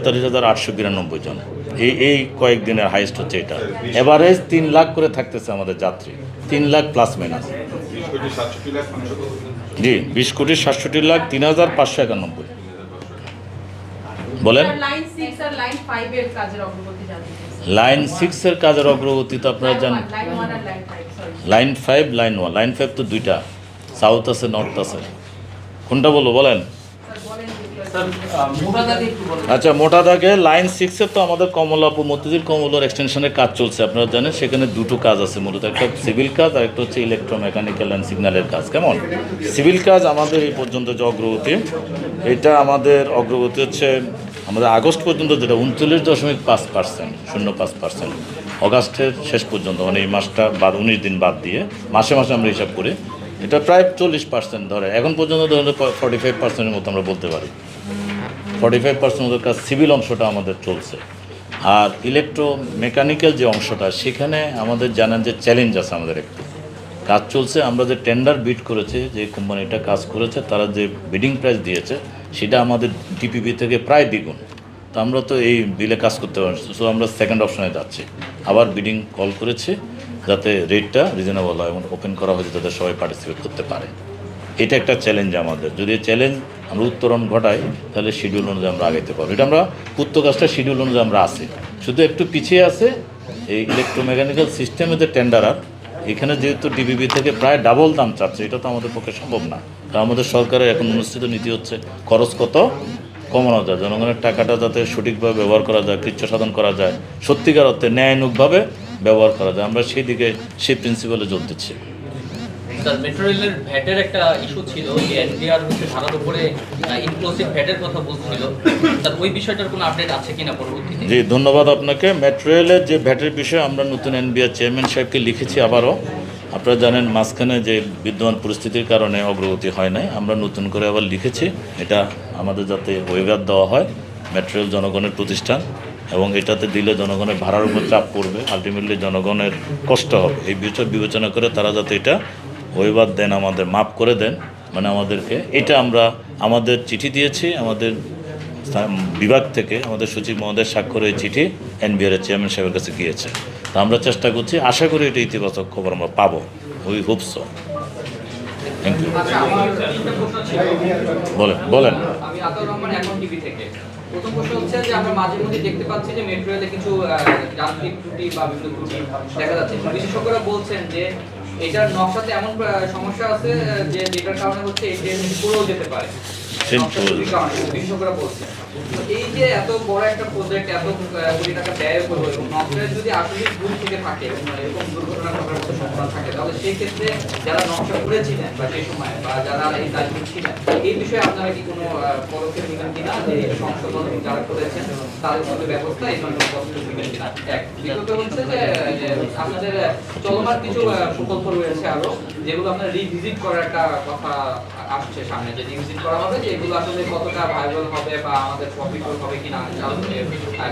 তেতাল্লিশ হাজার আটশো বিরানব্বই জন। এই এই কয়েকদিনের হাইস্ট হচ্ছে এটা। এভারেজ তিন লাখ করে থাকতেছে আমাদের যাত্রী। তিন লাখ প্লাস মাইনাস। জি বিশ কোটি সাতষট্টি লাখ তিন হাজার পাঁচশো একানব্বই। বলেন? লাইন সিক্সের কাজের অগ্রগতি তো আপনারা জানেন। Line five line one line five তো দুইটা। সাউথ আছে নর্থ আছে। কোনটা বলব বলেন? আচ্ছা মোটা দাগে লাইন সিক্সের তো আমাদের কমলাপুর, মতিঝিল কমলার এক্সটেনশনের কাজ চলছে, আপনারা জানেন, সেখানে দুটো কাজ আছে মূলত, একটা সিভিল কাজ আর একটা হচ্ছে ইলেকট্রোমেকানিক্যাল অ্যান্ড সিগন্যালের কাজ, কেমন? সিভিল কাজ আমাদের এই পর্যন্ত যে অগ্রগতি, এটা আমাদের অগ্রগতি হচ্ছে, আমাদের আগস্ট পর্যন্ত যেটা উনচল্লিশ দশমিক পাঁচ পার্সেন্ট শূন্য পাঁচ পার্সেন্ট অগাস্টের শেষ পর্যন্ত মানে এই মাসটা বাদ, উনিশ দিন বাদ দিয়ে, মাসে মাসে আমরা হিসাব করি এটা প্রায় চল্লিশ পার্সেন্ট ধরে। এখন পর্যন্ত ধরে ফর্টি ফাইভ পার্সেন্টের মতো আমরা বলতে পারি। ফর্টি ফাইভ পার্সেন্ট কাজ সিভিল অংশটা আমাদের চলছে। আর ইলেকট্রো মেকানিক্যাল যে অংশটা, সেখানে আমাদের জানেন যে চ্যালেঞ্জ আছে আমাদের একটু। কাজ চলছে, আমরা যে টেন্ডার বিড করেছে, যে কোম্পানিটা কাজ করেছে, তারা যে বিডিং প্রাইস দিয়েছে, সেটা আমাদের ডিপিপি থেকে প্রায় দ্বিগুণ। তো আমরা তো এই বিলে কাজ করতে পারছি সো আমরা সেকেন্ড অপশনে যাচ্ছি। আবার বিডিং কল করেছি। যাতে রেটটা রিজনেবল হয় এবং ওপেন করা হয়েছে যাতে সবাই পার্টিসিপেট করতে পারে। এটা একটা চ্যালেঞ্জ আমাদের। যদি চ্যালেঞ্জ আমরা উত্তরণ ঘটাই, তাহলে শিডিউল অনুযায়ী আমরা আগাইতে পারব। এটা আমরা উত্তর কাজটা শিডিউল অনুযায়ী আমরা আসি শুধু একটু পিছিয়ে আছে, এই ইলেকট্রোমেকানিক্যাল সিস্টেমে যে টেন্ডারার এখানে যেহেতু ডিবিবি থেকে প্রায় ডাবল দাম চাচ্ছে, এটা তো আমাদের পক্ষে সম্ভব না। তা আমাদের সরকারের এখন অনুষ্ঠিত নীতি হচ্ছে, খরচ কত কমানো যায়। জনগণের টাকাটা যাতে সঠিকভাবে ব্যবহার করা যায় কৃচ্ছ সাধন করা যায়, সত্যিকার অর্থে ন্যায়ানুগভাবে ব্যবহার করা যায়। আমরা সেই দিকে সেই প্রিন্সিপালে জোর দিচ্ছি। স্যার মেট্রো রেলের ভ্যাটের একটা ইস্যু ছিল যে এনবিআর হচ্ছে সারার উপরে ইনক্লুসিভ ভ্যাটের কথা বলছিল। স্যার ওই বিষয়টার কোনো আপডেট আছে কিনা পরবর্তীতে? জি ধন্যবাদ আপনাকে। মেট্রো রেলের যে ভ্যাটের বিষয়ে আমরা নতুন এনবিআর চেয়ারম্যান সাহেবকে লিখেছি আবারও আপনারা জানেন মাঝখানে যে বিদ্যমান পরিস্থিতির কারণে অগ্রগতি হয় নাই আমরা নতুন করে আবার লিখেছি। এটা আমাদের যাতে ওয়েভার দেওয়া হয় মেট্রো রেল জনগণের প্রতিষ্ঠান। এবং এটাতে দিলে জনগণের ভাড়ার উপর চাপ পড়বে। আলটিমেটলি জনগণের কষ্ট হবে। এই বিষয় বিবেচনা করে তারা যাতে এটা ওয়েভার দেন আমাদের মাপ করে দেন। মানে আমাদেরকে এটা আমরা আমাদের চিঠি দিয়েছি আমাদের বিভাগ থেকে আমাদের সচিব মহোদয় স্বাক্ষর এই চিঠি এনবিআর এর চেয়ারম্যান সাহেবের কাছে গিয়েছে। তা আমরা চেষ্টা করছি আশা করি এটা ইতিবাচক খবর আমরা পাবো। We hope so thank you বলেন বলেন। আমি আতাউর রহমান এখন টিভি থেকে। প্রথম প্রশ্ন হচ্ছে যে আমরা মাঝে মধ্যে দেখতে পাচ্ছি যে মেট্রো রেলে কিছু যান্ত্রিক ত্রুটি বা বিভিন্ন ত্রুটি দেখা যাচ্ছে। বিশেষজ্ঞরা বলছেন যে এটার নকশাতে এমন সমস্যা আছে যে যেটার কারণে হচ্ছে এই ট্রেন পুরো যেতে পারে। বলছেন এই যে এত বড় একটা প্রজেক্ট এত কোটি টাকা ব্যয় করব এবং নকশায় যদি আসলে ভুল থেকে থাকে এরকম দুর্ঘটনা ঘটার মতো সম্ভাবনা থাকে তাহলে সেই ক্ষেত্রে যারা নকশা করেছিলেন বা সেই সময় বা যারা এই দায়িত্ব ছিলেন এই বিষয়ে আপনারা কি কোনো পদক্ষেপ নেবেন কিনা যে সংশোধন যারা করেছেন তাদের মধ্যে ব্যবস্থা এই ধরনের পদক্ষেপ নেবেন কিনা? এক। দ্বিতীয়ত হচ্ছে যে আপনাদের চলমান কিছু প্রকল্প রয়েছে আরও যেগুলো আপনার রিভিজিট করার একটা কথা আসছে সামনে যে রিভিজিট করা হবে যে এগুলো আসলে কতটা ভাইরাল হবে বা আমাদের প্রফিটেবল হবে কিনা তাহলে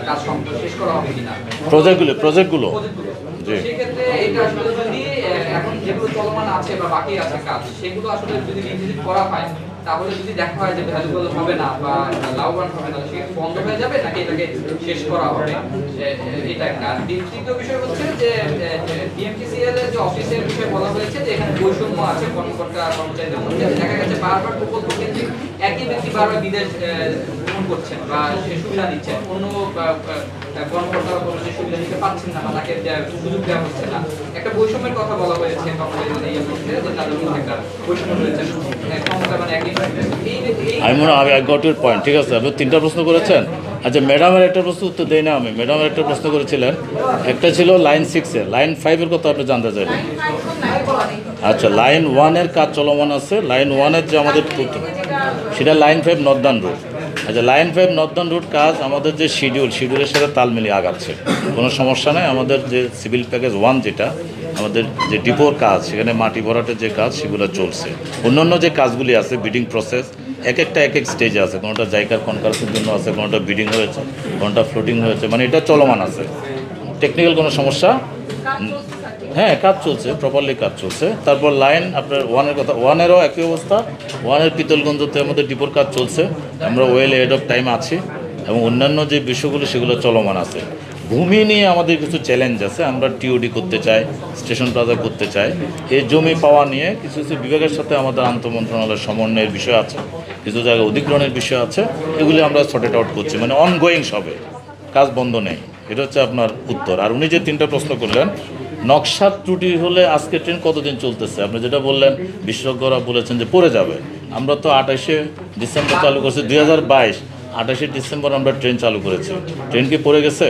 কাজ সম্পূর্ণ শেষ করা হবে কিনা প্রজেক্টগুলো প্রজেক্টগুলো। জি। সেক্ষেত্রে এটা আসলে যদি এখন যেগুলো চলমান আছে বা বাকি আছে কাজ সেগুলো আসলে যদি রিভিজিট করা হয় তাহলে যদি দেখা হয় যে ভ্যালুবল হবে না বা লাভবান হবে না সেটা বন্ধ হয়ে যাবে নাকি এটাকে শেষ করা হবে? এটা একটা। দ্বিতীয় বিষয় হচ্ছে যে ডিএমটিসিএল এর যে অফিসের বিষয়ে বলা হয়েছে যে এখানে বৈষম্য আছে কর্মকর্তা কর্মচারীদের মধ্যে। দেখা গেছে বারবার প্রকল্প কেন্দ্রিক একই ব্যক্তি বারবার বিদেশ ভ্রমণ করছেন বা সে সুবিধা নিচ্ছেন অন্য আহ, আহ, কর্মকর্তা বা কর্মচারী সুবিধা নিতে পারছেন না বা তাকে সুযোগ দেওয়া হচ্ছে না। একটা বৈষম্যের কথা বলা হয়েছে কর্মচারীদের মধ্যে যে তাদের মধ্যে একটা বৈষম্য রয়েছে। আহ, ক্ষমতা মানে এই আমি মনে হয় আই গট ইউর পয়েন্ট ঠিক আছে? আপনি তিনটা প্রশ্ন করেছেন। আচ্ছা ম্যাডামের একটা প্রশ্ন উত্তর দেই না আমি। ম্যাডামের একটা প্রশ্ন করেছিলেন। একটা ছিল লাইন সিক্সের লাইন ফাইভের কথা আপনি জানতে আচ্ছা লাইন ওয়ানের কাজ চলমান আছে। লাইন ওয়ানের যে আমাদের সেটা লাইন ফাইভ নর্দার্ন রুট আচ্ছা লাইন ফাইভ নর্দার্ন রুট কাজ আমাদের যে শিডিউল শিডিউলের সাথে তাল মিলিয়ে আগাচ্ছে। কোনো সমস্যা নেই, আমাদের যে সিভিল প্যাকেজ ওয়ান যেটা, আমাদের যে ডিপোর কাজ, সেখানে মাটি ভরাটের যে কাজ, সেগুলো চলছে। অন্যান্য যে কাজগুলি আছে বিডিং প্রসেস এক একটা এক এক স্টেজে আছে। কোনোটা জায়গার কনকারেন্সের জন্য আছে, কোনোটা বিডিং হয়েছে, কোনোটা ফ্লোটিং হয়েছে মানে এটা চলমান আছে। টেকনিক্যাল কোনো সমস্যা? হ্যাঁ কাজ চলছে প্রপারলি কাজ চলছে। তারপর লাইন আপনার ওয়ানের কথা ওয়ানেরও একই অবস্থা। ওয়ানের পিতলগঞ্জতে আমাদের ডিপোর কাজ চলছে। আমরা ওয়েল এড অফ টাইম আছি এবং অন্যান্য যে বিষয়গুলো, সেগুলো চলমান আছে। ভূমি নিয়ে আমাদের কিছু চ্যালেঞ্জ আছে। আমরা টিওডি করতে চাই স্টেশন প্লাজা করতে চাই। এই জমি পাওয়া নিয়ে কিছু কিছু বিভাগের সাথে আমাদের আন্তঃমন্ত্রণালয়ের সমন্বয়ের বিষয় আছে। কিছু জায়গায় অধিগ্রহণের বিষয় আছে। এগুলি আমরা সর্টেড আউট করছি। মানে অনগোয়িং সবে। কাজ বন্ধ নেই। এটা হচ্ছে আপনার উত্তর। আর উনি যে তিনটা প্রশ্ন করলেন নকশার ত্রুটি হলে আজকে ট্রেন কতদিন চলতেছে? আপনি যেটা বললেন, বিশেষজ্ঞরা বলেছেন যে পড়ে যাবে। আমরা তো আঠাশে ডিসেম্বর চালু করছি, দুই হাজার বাইশ। আঠাশে ডিসেম্বর আমরা ট্রেন চালু করেছি। ট্রেন কি পড়ে গেছে?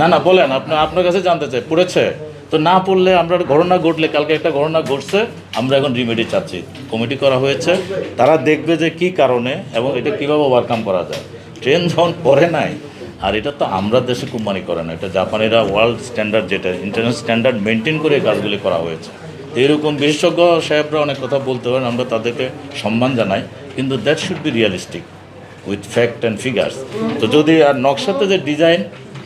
না না, বলেন, আপনি, আপনার কাছে জানতে চাই, পড়েছে? তো না পড়লে আমরা ঘটনা ঘটলে, কালকে একটা ঘটনা ঘটছে, আমরা এখন রিমেডি চাচ্ছি। কমিটি করা হয়েছে, তারা দেখবে যে কি কারণে এবং এটা কীভাবে ওভারকাম করা যায়। ট্রেন যখন পড়ে নাই আর এটা তো আমরা দেশে কোম্পানি করে না। এটা জাপানিরা ওয়ার্ল্ড স্ট্যান্ডার্ড যেটা ইন্টারন্যাশনাল স্ট্যান্ডার্ড মেনটেন করে কাজগুলি করা হয়েছে। এরকম বিশেষজ্ঞ সাহেবরা অনেক কথা বলতে পারেন, আমরা তাদেরকে সম্মান জানাই, কিন্তু that should be realistic with fact and figures তো যদি, আর নকশাতে যে ডিজাইন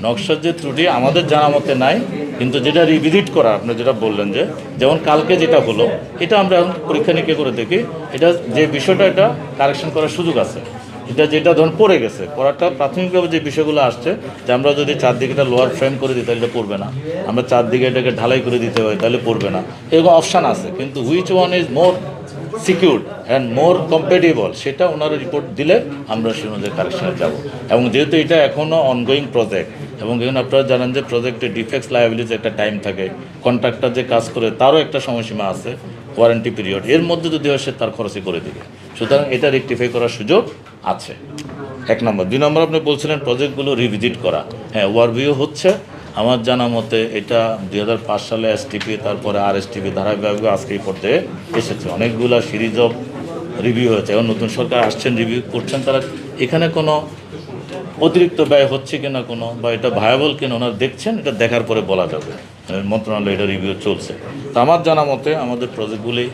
নকশার যে ত্রুটি আমাদের জানা মতে নাই, কিন্তু যেটা রিভিজিট করা, আপনি যেটা বললেন যে, যেমন কালকে যেটা হলো, এটা আমরা এখন পরীক্ষা নিরীক্ষা করে দেখি, এটা যে বিষয়টা, এটা কারেকশন করার সুযোগ আছে। এটা যেটা ধরুন পড়ে গেছে, পড়াটা প্রাথমিকভাবে যে বিষয়গুলো আসছে, যে আমরা যদি চারদিকে এটা লোয়ার ফ্রেম করে দিই, তাহলে পড়বে না। আমরা চারদিকে এটাকে ঢালাই করে দিতে হয়, তাহলে পড়বে না। এরকম অপশান আছে, কিন্তু which one is more secure and more compatible সেটা ওনারা রিপোর্ট দিলে আমরা সে অনুযায়ী কারেকশনে যাব। এবং যেহেতু এটা এখনও অনগোয়িং প্রজেক্ট এবং এখানে আপনারা জানেন যে প্রজেক্টে ডিফেক্টস লাইবিলিটি একটা টাইম থাকে কন্ট্রাক্টর যে কাজ করে, তারও একটা সময়সীমা আছে। Warranty period. এর মধ্যে যদি হয় সে তার খরচই করে দেবে। সুতরাং এটা রেকটিফাই করার সুযোগ আছে। এক নম্বর। দুই নম্বর আপনি বলছিলেন প্রজেক্টগুলো রিভিজিট করা। হ্যাঁ ওয়ারভিউ হচ্ছে। আমার জানা মতে এটা দুই হাজার পাঁচ সালে এসটিপি তারপরে আর এসটিপি ধারাবাহিক আজকে এই পর্যায়ে এসেছে। অনেকগুলো সিরিজ অফ রিভিউ হয়েছে। এখন নতুন সরকার আসছেন রিভিউ করছেন, তারা এখানে কোনো অতিরিক্ত ব্যয় হচ্ছে কিনা কোনো বা এটা ভায়াবল কিনা ওনারা দেখছেন, এটা দেখার পরে বলা যাবে। মন্ত্রণালয় এটা রিভিউ চলছে। তো আমার জানা মতে আমাদের প্রজেক্টগুলি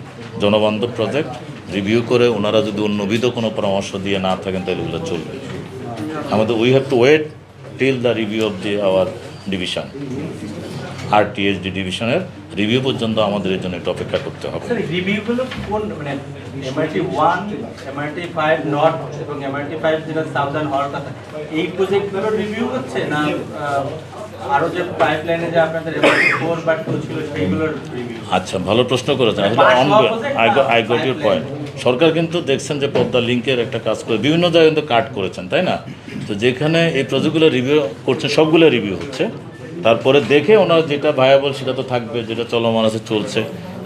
জনবান্ধব প্রজেক্ট রিভিউ করে ওনারা যদি অন্যবিধ কোনো পরামর্শ দিয়ে না থাকেন, তাহলে ওগুলো চলবে। আমাদের we have to wait till the review of the our division R TSD ডিভিশনের রিভিউ পর্যন্ত আমাদের এর জন্য একটু অপেক্ষা করতে হবে। মানে এই প্রজেক্টগুলোর রিভিউ হচ্ছে না আরও যে পাইপ যে আপনাদের ফোর বা টু ছিল সেইগুলোর আচ্ছা ভালো প্রশ্ন করেছেন। আসলে হওয়া project I got your point সরকার কিন্তু দেখছেন যে পদ্মা লিঙ্কের একটা কাজ করে বিভিন্ন জায়গায় কিন্তু কাট করেছেন তাই না? তো যেখানে এই প্রজেক্টগুলো রিভিউ করছেন সবগুলো রিভিউ হচ্ছে। তারপরে দেখে ওনার যেটা ভায়াবল সেটা তো থাকবে যেটা চলমান আছে চলছে।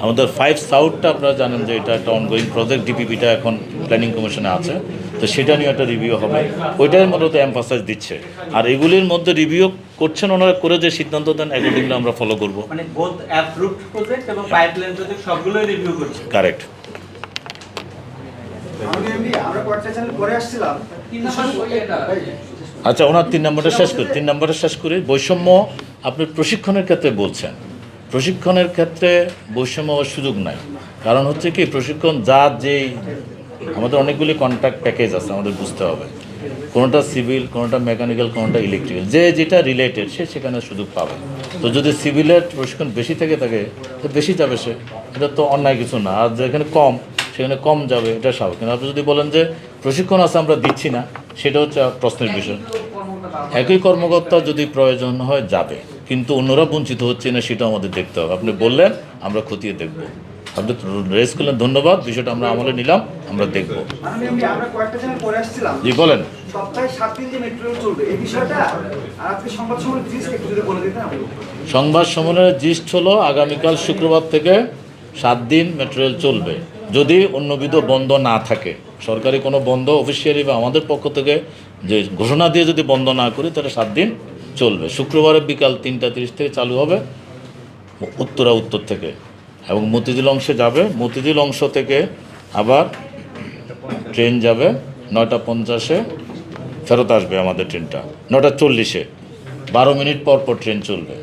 আমাদের ফাইভ সাউথটা আপনারা জানেন যে এটা একটা অনগোয়িং প্রজেক্ট ডিপিপিটা এখন প্ল্যানিং কমিশনে আছে। তো সেটা নিয়ে একটা রিভিউ হবে। ওইটাই মূলত এমফাসাইজ দিচ্ছে। আর এগুলির মধ্যে রিভিউ করছেন ওনারা করে যে সিদ্ধান্ত দেন অ্যাকর্ডিংলি আমরা ফলো করব। মানে বোথ অ্যাপ্রুভড প্রজেক্ট এবং পাইপলাইন প্রজেক্ট সবগুলোই রিভিউ করছে। কারেক্ট আচ্ছা ওনার তিন নম্বরটা শেষ করি তিন নম্বরটা শেষ করি। বৈষম্য আপনি প্রশিক্ষণের ক্ষেত্রে বলছেন। প্রশিক্ষণের ক্ষেত্রে বৈষম্য সুযোগ নাই। কারণ হচ্ছে কি প্রশিক্ষণ যা যেই আমাদের অনেকগুলি কন্ট্রাক্ট প্যাকেজ আছে, আমাদের বুঝতে হবে। কোনোটা সিভিল কোনোটা মেকানিক্যাল কোনোটা ইলেকট্রিক্যাল যে যেটা রিলেটেড সে সেখানে সুযোগ পাবে। তো যদি সিভিলের প্রশিক্ষণ বেশি থেকে থাকে, তো বেশি যাবে সে। এটা তো অন্যায় কিছু না। আর যেখানে কম, সেখানে কম যাবে, এটা স্বাভাবিক। কিন্তু আপনি যদি বলেন যে প্রশিক্ষণ আছে আমরা দিচ্ছি না, সেটা হচ্ছে প্রশ্নের বিষয়। একই কর্মকর্তা যদি প্রয়োজন হয়, যাবে। কিন্তু অন্যরা বঞ্চিত হচ্ছে না সেটা আমাদের দেখতে হবে। আপনি বললেন, আমরা খতিয়ে দেখব। আপনি রেস করলেন ধন্যবাদ। বিষয়টা আমরা আমলে নিলাম আমরা দেখব। জি বলেন। সংবাদ সম্মেলনের জিস্ট হলো আগামীকাল শুক্রবার থেকে সাত দিন মেট্রো রেল চলবে। যদি অন্যবিধ বন্ধ না থাকে সরকারি কোনো বন্ধ অফিসিয়ালি বা আমাদের পক্ষ থেকে যে ঘোষণা দিয়ে যদি বন্ধ না করি তাহলে সাত দিন চলবে। শুক্রবারের বিকাল তিনটা তিরিশ থেকে চালু হবে উত্তরা উত্তর থেকে। এবং মতিঝিল অংশে যাবে। মতিঝিল অংশ থেকে আবার ট্রেন যাবে। নয়টা পঞ্চাশে ফেরত আসবে আমাদের ট্রেনটা। নটা চল্লিশে। বারো মিনিট পর পর ট্রেন চলবে।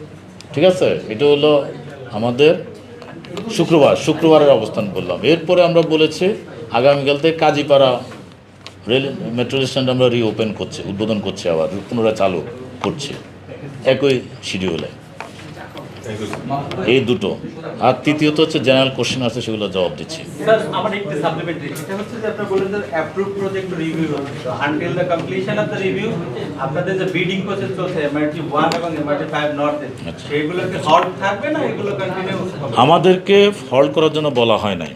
ঠিক আছে? এটা হলো আমাদের শুক্রবার। শুক্রবারের অবস্থান বললাম। এরপরে আমরা বলেছি আগামীকাল থেকে কাজীপাড়া রেল, মেট্রো স্ট্যান্ড আমরা রিওপেন করছি, উদ্বোধন করছি আবার, পুনরায় চালু করছি। একই শিডিউলে এই দুটো। আর তৃতীয়ত হচ্ছে জেনারেল কোশ্চেন আছে সেগুলো জবাব দিচ্ছি। আচ্ছা। আমাদেরকে হল্ড করার জন্য বলা হয় নাই।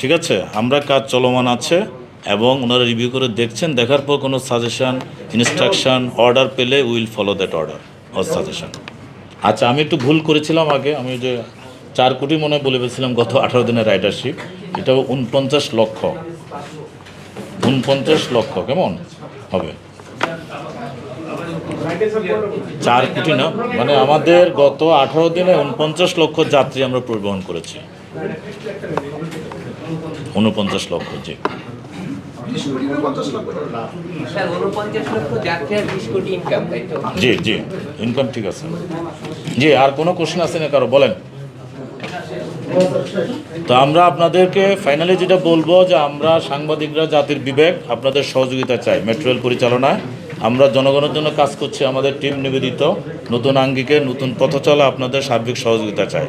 ঠিক আছে? আমরা কাজ চলমান আছে এবং ওনারা রিভিউ করে দেখছেন দেখার পর কোনো সাজেশন ইনস্ট্রাকশন অর্ডার পেলে will follow that order or suggestion আচ্ছা আমি একটু ভুল করেছিলাম আগে। আমি যে চার কোটি মনে বলে ফেলছিলাম গত আঠারো দিনের রাইডারশিপ এটা উনপঞ্চাশ লক্ষ। উনপঞ্চাশ লক্ষ, কেমন? হবে। চার কোটি না? মানে আমাদের গত আঠারো দিনে উনপঞ্চাশ লক্ষ যাত্রী আমরা পরিবহন করেছি। উনপঞ্চাশ লক্ষ, জি। জি জি ইনকাম ঠিক আছে। জি, আর কোনো কোশ্চেন আছে না কারও? বলেন। তো আমরা আপনাদেরকে ফাইনালি যেটা বলব যে আমরা সাংবাদিকরা, জাতির বিবেক, আপনাদের সহযোগিতা চাই। মেট্রো রেল পরিচালনায় আমরা জনগণের জন্য কাজ করছি, আমাদের টিম নিবেদিত, নতুন আঙ্গিকে, নতুন পথ চলা আপনাদের সার্বিক সহযোগিতা চাই।